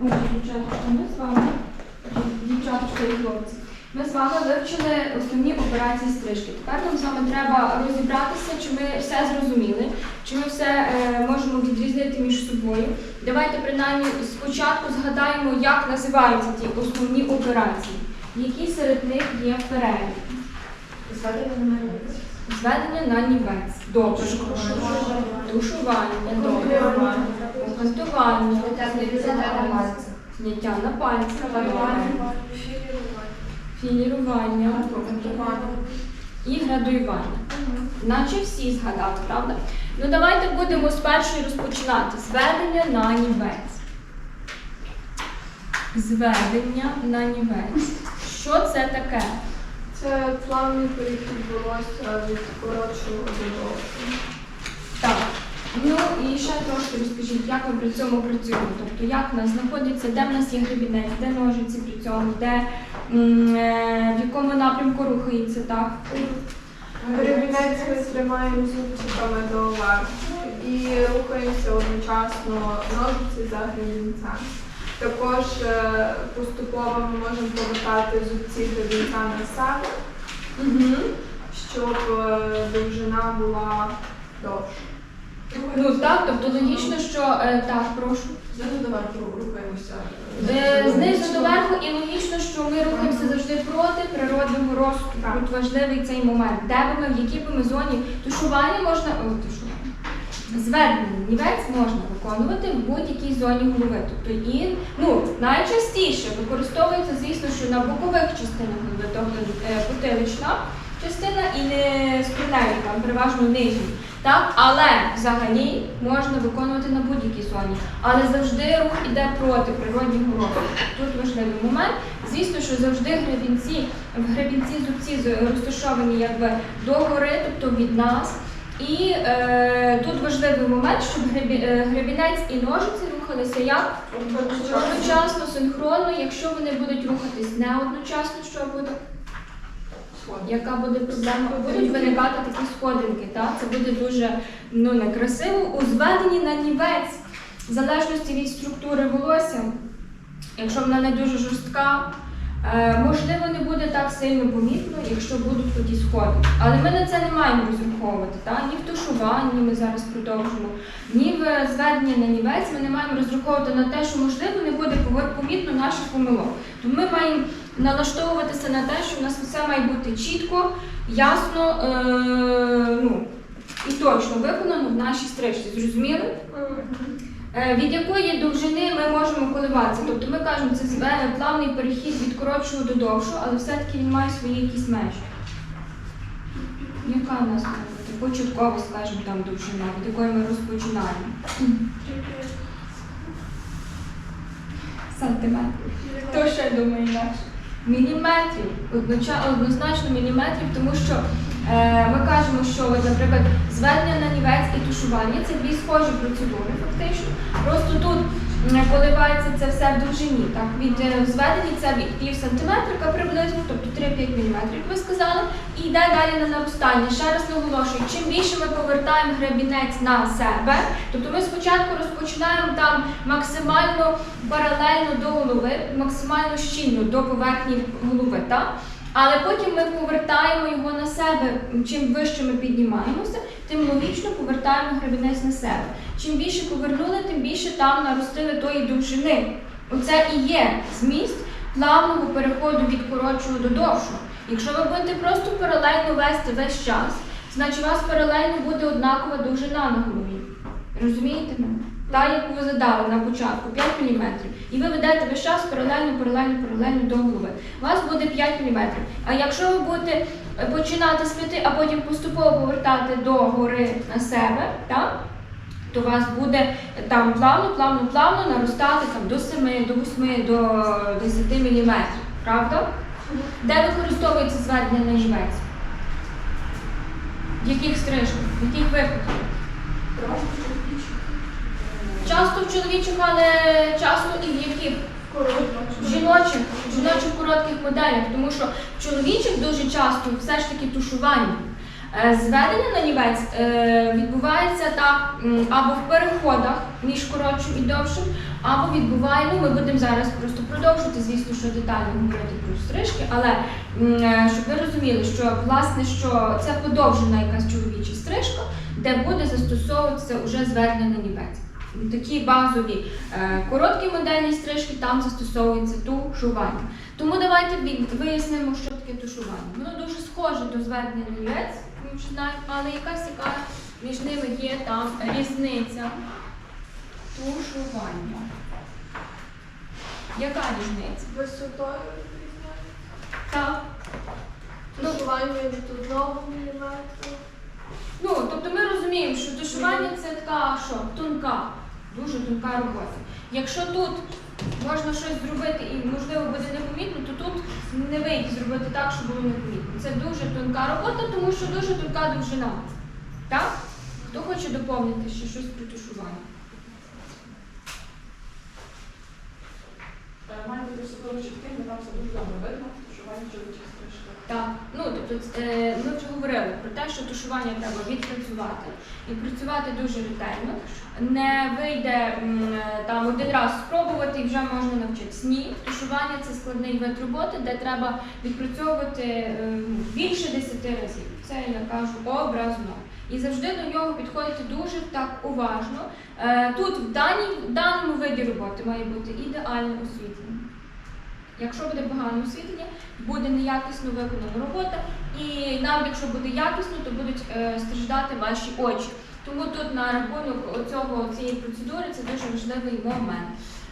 Дівчаточка, ми з вами, дівчаточка і хлопці, ми з вами вивчили основні операції стрижки. Тепер нам з вами треба розібратися, чи ми все зрозуміли, чи ми все е, можемо відрізнити між собою. Давайте принаймні спочатку згадаємо, як називаються ті основні операції, які серед них є в переліку. Зведення на нівець. Зведення на нівець. Добре. Тушування. Добре. Зняття на пальці. Філірування. І градуювання. Наче всі згадали, правда? Ну давайте будемо з першої розпочинати. Зведення на нівець. Зведення на нівець. Що це таке? Це плавний перехід волосся від коротшого до довшого. Ну і ще трошки розкажіть, як ми при цьому працюємо. Тобто, як в нас знаходиться, де в нас є гребінець, де ножиці при цьому, де м, е, в якому напрямку рухається, так? Гребінець ми тримаємо зубчиками до верху і рухаємося одночасно ножиці за гребінцем. Також е, поступово ми можемо повертати зубці гребінця на себе, щоб е, довжина була довша. Ну так, тобто логічно, що е, так, прошу. Знизу до верху рухаємося. Е, Знизу до верху і логічно, що ми рухаємося завжди проти природного росту. Так. Тут важливий цей момент. Де би ми, в якій би ми зоні тушування можна. О, тушування. Зведення нівець можна виконувати в будь-якій зоні голови. Тобто і ну, найчастіше використовується, звісно, що на бокових частинах тобто е, потилична частина і не спинельна, там переважно нижній. Так? Але взагалі можна виконувати на будь-якій зоні. Але завжди рух іде проти природнього руху. Тут важливий момент. Звісно, що завжди гребінці, в гребінці зубці розташовані якби догори, тобто від нас. І е, тут важливий момент, щоб гребі, е, гребінець і ножиці рухалися як одночасно, синхронно. Якщо вони будуть рухатись не одночасно, що буде? Яка буде проблема? Будуть виникати такі сходинки, так? Це буде дуже ну, некрасиво. У зведенні на нівець, в залежності від структури волосся, якщо вона не дуже жорстка, е, можливо, не буде так сильно помітно, якщо будуть тоді сходи. Але ми на це не маємо розраховувати. Так? Ні в тушуванні ми зараз продовжимо, ні в зведенні на нівець ми не маємо розраховувати на те, що можливо не буде помітно наших помилок. Тому ми маємо налаштовуватися на те, що в нас все має бути чітко, ясно е- ну, і точно виконано в нашій стрижці. Зрозуміли? Е, Від якої довжини ми можемо коливатися? Тобто ми кажемо, це зве- плавний перехід від коротшого до довшого, але все-таки він має свої якісь межі. Яка в нас має бути? Початково, скажімо, там довжина, від якої ми розпочинаємо. Сантиметр. Хто ще думає інакше? Міліметрів. Однозначно міліметрів, тому що е, ми кажемо, що, наприклад, зведення на нівець і тушування це дві схожі процедури, фактично. Просто тут м, коливається це все в довжині. Так? Від е, зведення це від пів сантиметрика приблизно, тобто 3-5 міліметрів, як ви сказали, і йде далі на наростання. Ще раз наголошую, чим більше ми повертаємо гребінець на себе, тобто ми спочатку розпочинаємо там максимально паралельно до голови, максимально щільно до поверхні голови. Так? Але потім ми повертаємо його на себе. Чим вище ми піднімаємося, тим логічно повертаємо гребінець на себе. Чим більше повернули, тим більше там наростили тої довжини. Оце і є зміст плавного переходу від коротшого до довшого. Якщо ви будете просто паралельно вести весь час, значить у вас паралельно буде однакова довжина на голові. Розумієте мене? Та, яку ви задали на початку 5 мм. І ви ведете весь час паралельно, паралельно, паралельно до голови. У вас буде 5 мм. А якщо ви будете е, починати з 5, а потім поступово повертати до гори на себе, так? то у вас буде е, там плавно, плавно, плавно наростати там, до 7, до 8, до 10 мм. Правда? Де використовується зведення на нівець? В яких стрижках? В яких випадках? Часто в чоловічих, але часто і в яких? В жіночих, в жіночих коротких моделях, тому що в чоловічих дуже часто все ж таки тушування. Е, Зведення на нівець е, відбувається так або в переходах між коротшим і довшим, або відбуває, ну ми будемо зараз просто продовжувати, звісно, що детально говорити про стрижки, але е, щоб ви розуміли, що власне що це подовжена якась чоловіча стрижка, де буде застосовуватися уже зведення на нівець. Такі базові е, короткі модельні стрижки там застосовується тушування. Тому давайте вияснимо, що таке тушування. Воно дуже схоже до зведення вже знаємо, але якась яка між ними є там різниця. Тушування. Яка різниця? Висотою. Так. Тушування від одного міліметра. Ну, тобто ми розуміємо, що тушування це така що, тонка, дуже тонка робота. Якщо тут можна щось зробити і можливо буде непомітно, то тут не вийде зробити так, щоб було непомітно. Це дуже тонка робота, тому що дуже тонка довжина. Так? Хто хоче доповнити ще щось про тушування? Має бути особливо чітким, бо там все дуже добре видно, тушування чоловічих. Так, ну тобто е, ми вже говорили про те, що тушування треба відпрацювати. Відпрацювати дуже ретельно. Не вийде там один раз спробувати і вже можна навчитися. Ні, тушування це складний вид роботи, де треба відпрацьовувати е, більше 10 разів. Це я кажу образно. І завжди до нього підходити дуже так уважно. Е, Тут в, даній, в даному виді роботи має бути ідеальне освітлення. Якщо буде погане освітлення, буде неякісно виконана робота, і навіть якщо буде якісно, то будуть е, страждати ваші очі. Тому тут на рахунок цього цієї процедури це дуже важливий момент.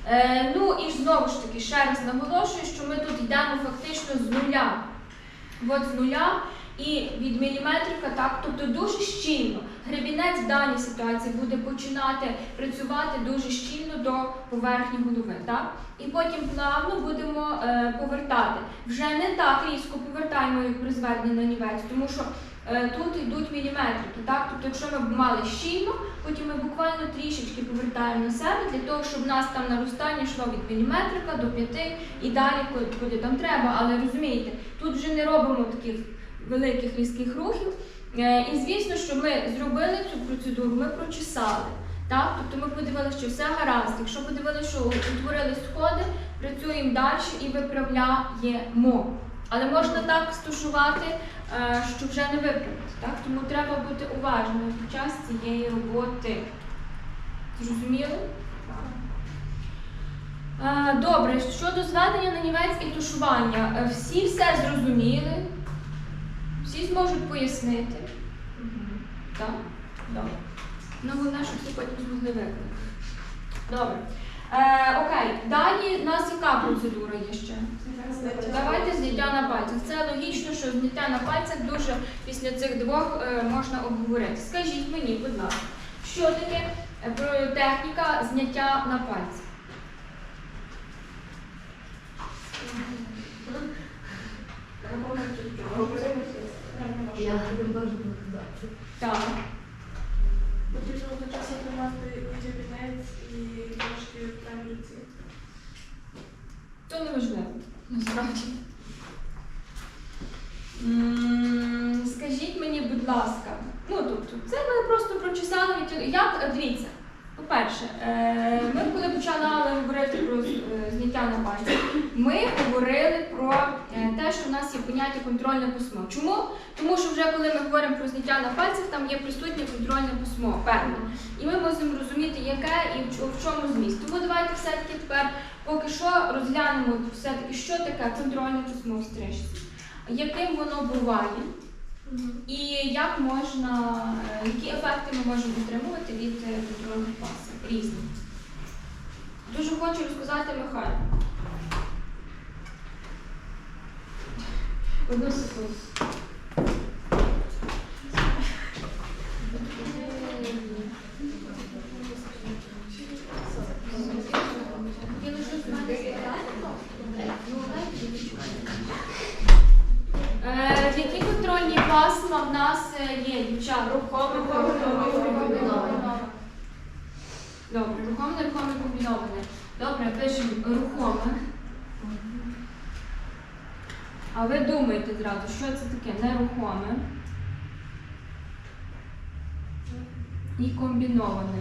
Е, ну і знову ж таки ще раз наголошую, що ми тут йдемо фактично з нуля. От з нуля і від міліметрика, так, тобто дуже щільно. Гребінець в даній ситуації буде починати працювати дуже щільно до поверхні голови. Так? І потім плавно будемо е, повертати. Вже не так різко повертаємо, як при зведенні на нівець, тому що е, тут йдуть міліметрики. Так? Тобто, якщо ми б мали щільно, потім ми буквально трішечки повертаємо на себе для того, щоб в нас там наростання йшло від міліметрика до п'яти і далі, куди, там треба. Але розумієте, тут вже не робимо таких великих різких рухів. Е, І звісно, що ми зробили цю процедуру, ми прочесали. Так? Тобто ми подивилися, що все гаразд. Якщо подивилися, що утворили сходи, працюємо далі і виправляємо. Але можна так стушувати, е, що вже не виправити. Так? Тому треба бути уважним під час цієї роботи. Зрозуміли? Е, Добре, щодо зведення на нівець і тушування, всі все зрозуміли, всі зможуть пояснити. Так? Добре. Ну, головне, щоб всі потім змогли виконати. Добре. Е, окей, далі в нас яка процедура є ще? Давайте зняття на пальцях. Це логічно, що зняття на пальцях дуже після цих двох е, можна обговорити. Скажіть мені, будь ласка, що таке е, техніка зняття на пальцях? Я Так. Потрібно одночасно тримати і гребінець, і трошки прямі руці. То не важливо, насправді. Скажіть мені, будь ласка, ну тобто, це ми просто прочесали як дивіться. По-перше, е, ми коли почали говорити про е, зняття на пальці, ми говорили про е, те, що в нас є поняття контрольне письмо. Чому? Тому що вже коли ми говоримо про зняття на пальцях, там є присутнє контрольне письмо, певне. І ми мусимо розуміти, яке і в чому зміст. Тому давайте все-таки тепер поки що розглянемо все-таки, що таке контрольне письмо в стрижці, яким воно буває. І як можна, е, які ефекти ми можемо отримувати від е, контрольних пасів різні. Дуже хочу розказати Михайло. Одну секунду. Він уже з мене Е, Які контрольні пасма в нас е, є, дівчата? Рухоме, комбіноване. Добре, рухоме, нерухоме, комбіноване. Добре, пишемо рухоме. А ви думаєте зразу, що це таке нерухоме? І комбіноване.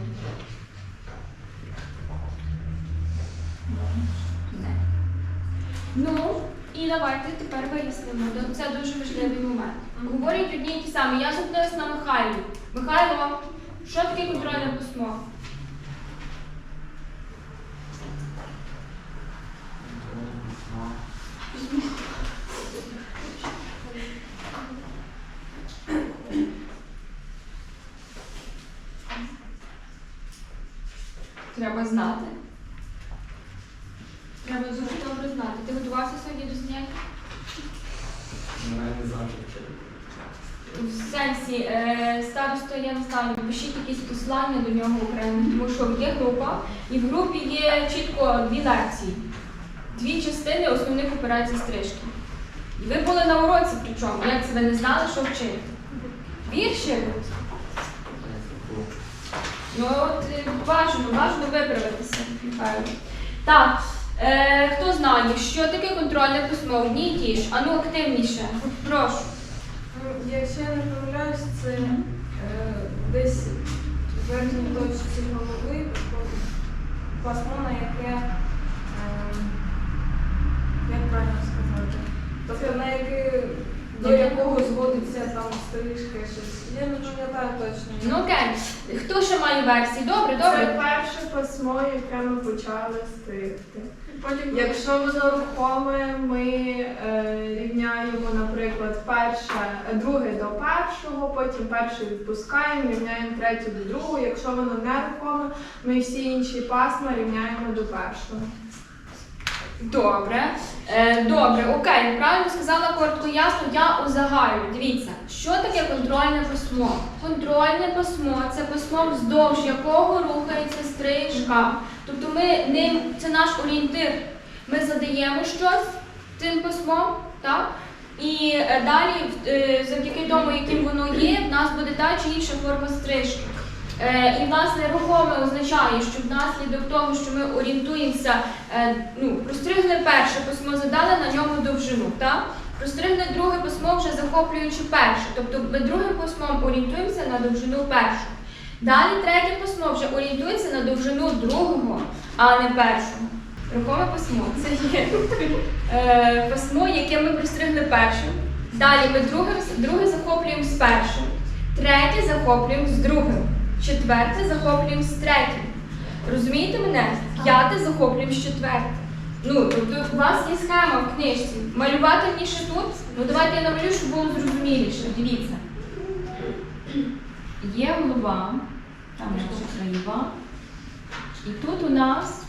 Ну, і давайте тепер вияснимо. Це дуже важливий момент. Говорять одні й ті самі. Я зупинилась на Михайлі. Михайло, що таке контрольне письмо? Треба знати. Треба дуже добре знати. Ти готувався сьогодні до занять? Мене не завжди. В сенсі, е, старосто я не знаю, пишіть якісь послання до нього окремо, тому що є група, і в групі є чітко дві лекції, дві частини основних операцій стрижки. І ви були на уроці, причому, як це ви не знали, що вчити? Вірші? Ну от е, бажано, бажано виправитися, Михайло. Так, е, хто знає, що таке контрольне письмо? Й ті ж. Ану активніше. Прошу. Ну, Якщо я не помиляюсь, це е, десь в верхній точці голови пасмо, на яке, е, як правильно сказати, тобто на яке, до якого зводиться там стрижка, щось. Я не пам'ятаю точно. Ну окей. Хто ще має версії? Добре, Це добре. перше письмо, яке ми почали стригти. Потім Якщо воно рухоме, ми е, рівняємо, наприклад, перше, е, друге до першого, потім перше відпускаємо, рівняємо третє до другого. Якщо воно не рухоме, ми всі інші пасма рівняємо до першого. Добре. Е, добре, окей, правильно сказала коротко ясно, я узагальню. Дивіться, що таке контрольне письмо? Контрольне письмо це письмо, вздовж якого рухається стрижка. Тобто ми ним, це наш орієнтир. Ми задаємо щось цим письмом, так? І е, далі, е, завдяки тому, яким воно є, в нас буде та чи інша форма стрижки. Е, і власне рухоме означає, що внаслідок того, що ми орієнтуємося, е, ну, простригли перше письмо, задали на ньому довжину, так? Простригли друге письмо, вже захоплюючи перше. Тобто ми другим письмом орієнтуємося на довжину першого. Далі третє письмо вже орієнтується на довжину другого, а не першого. Рухоме письмо це є е, письмо, яке ми простригли першим. Далі ми друге, друге захоплюємо з першим, третє захоплюємо з другим, четверте захоплюємо з третім. Розумієте мене? П'яте захоплюємо з четвертим. Ну, тобто у вас є схема в книжці. Малювати ніше тут. Ну давайте я намалюю, щоб було зрозуміліше. Дивіться. Є голова, там наша краєва. І тут у нас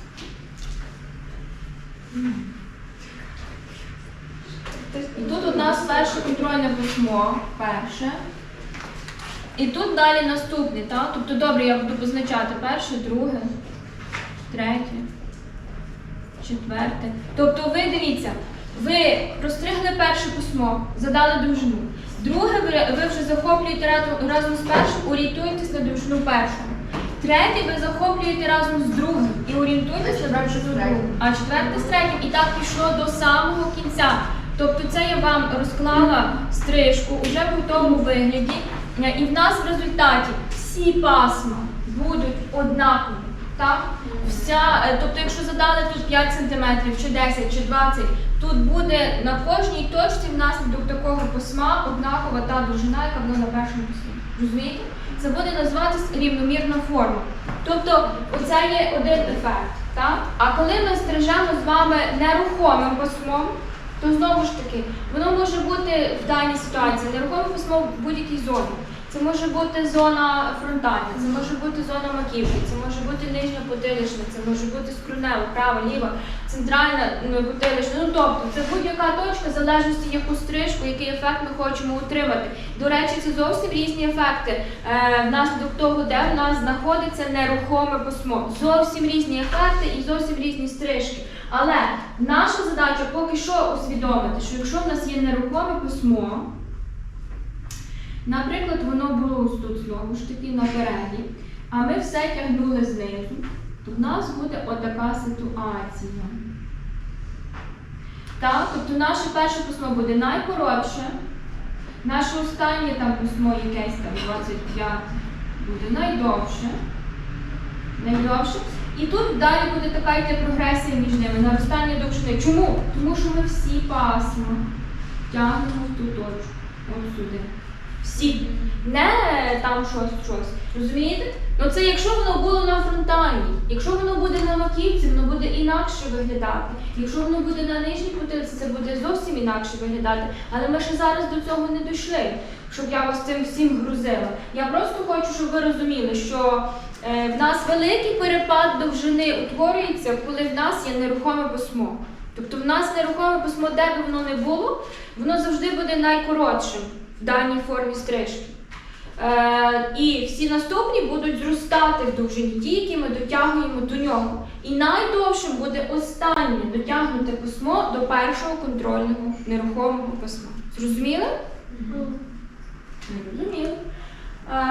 І тут у нас перше контрольне письмо, перше. І тут далі наступне, так? Тобто, добре, я буду позначати перше, друге, третє, четверте. Тобто, ви дивіться, ви простригли перше письмо, задали довжину. Друге, ви, вже захоплюєте разом, з першим, орієнтуєтесь на довжину першого. Третє ви захоплюєте разом з другим і орієнтуєтесь на довжину другого. А четверте з третім. І так пішло до самого кінця. Тобто це я вам розклала стрижку уже в готовому вигляді. І в нас в результаті всі пасма будуть однакові. Так? Вся, е, тобто, якщо задали тут 5 см, чи 10, чи 20, тут буде на кожній точці внаслідок такого письма однакова та довжина, яка була на першому письмі. Розумієте? Це буде називатися рівномірна форма. Тобто, оце є один ефект. Так? А коли ми стрижемо з вами нерухомим письмом, то знову ж таки, воно може бути в даній ситуації нерухоме письмо в будь-якій зоні. Це може бути зона фронтальна, це може бути зона маківки, це може бути нижня потилична, це може бути скронева, права, ліва, центральна ну, потилична. Ну тобто це будь-яка точка, в залежності яку стрижку, який ефект ми хочемо отримати. До речі, це зовсім різні ефекти е, внаслідок того, де в нас знаходиться нерухоме письмо. Зовсім різні ефекти і зовсім різні стрижки. Але наша задача поки що усвідомити, що якщо в нас є нерухоме письмо, наприклад, воно було ось тут знову ж таки напереді, а ми все тягнули знизу, то в нас буде отака ситуація. Так, тобто наше перше письмо буде найкоротше, наше останнє там письмо якесь там 25, буде найдовше. Найдовше. І тут далі буде така йти прогресія між ними, наростання довжини. Чому? Тому що ми всі пасма тягнемо в ту точку. От сюди. Всі. Не там щось, щось. Розумієте? Ну це якщо воно було на фронталі, якщо воно буде на маківці, воно буде інакше виглядати. Якщо воно буде на нижній потилиці, це буде зовсім інакше виглядати. Але ми ще зараз до цього не дійшли, щоб я вас цим всім грузила. Я просто хочу, щоб ви розуміли, що в нас великий перепад довжини утворюється, коли в нас є нерухоме письмо. Тобто в нас нерухоме письмо, де б воно не було, воно завжди буде найкоротшим в даній формі стрижки. Е, і всі наступні будуть зростати в довжині, ті, які ми дотягуємо до нього. І найдовшим буде останнє дотягнуте письмо до першого контрольного нерухомого письма. Зрозуміли? Зрозуміли.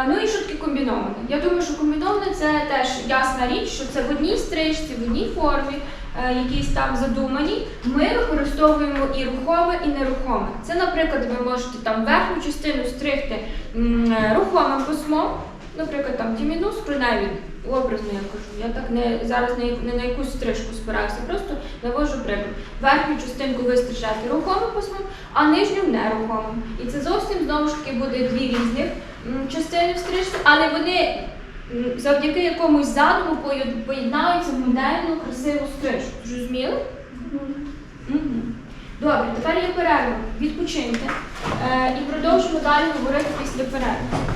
Ну і шутки комбіноване. Я думаю, що комбіноване це теж ясна річ, що це в одній стрижці, в одній формі, е, якісь там задумані. Ми використовуємо і рухоме, і нерухоме. Це, наприклад, ви можете там верхню частину стригти е, рухомим письмом, наприклад, там тімінус, принаймні, образно я кажу. Я так не зараз не, не на якусь стрижку спираюся, просто навожу приклад. Верхню частинку ви стрижете рухомим письмом, а нижню нерухомим. І це зовсім знову ж таки буде дві різних частини в стрижці, але вони завдяки якомусь задуму поєднаються в модельну, красиву стрижку. Зрозуміли? Добре, тепер є перерва. Відпочиньте. Е, і продовжимо далі говорити після перерви.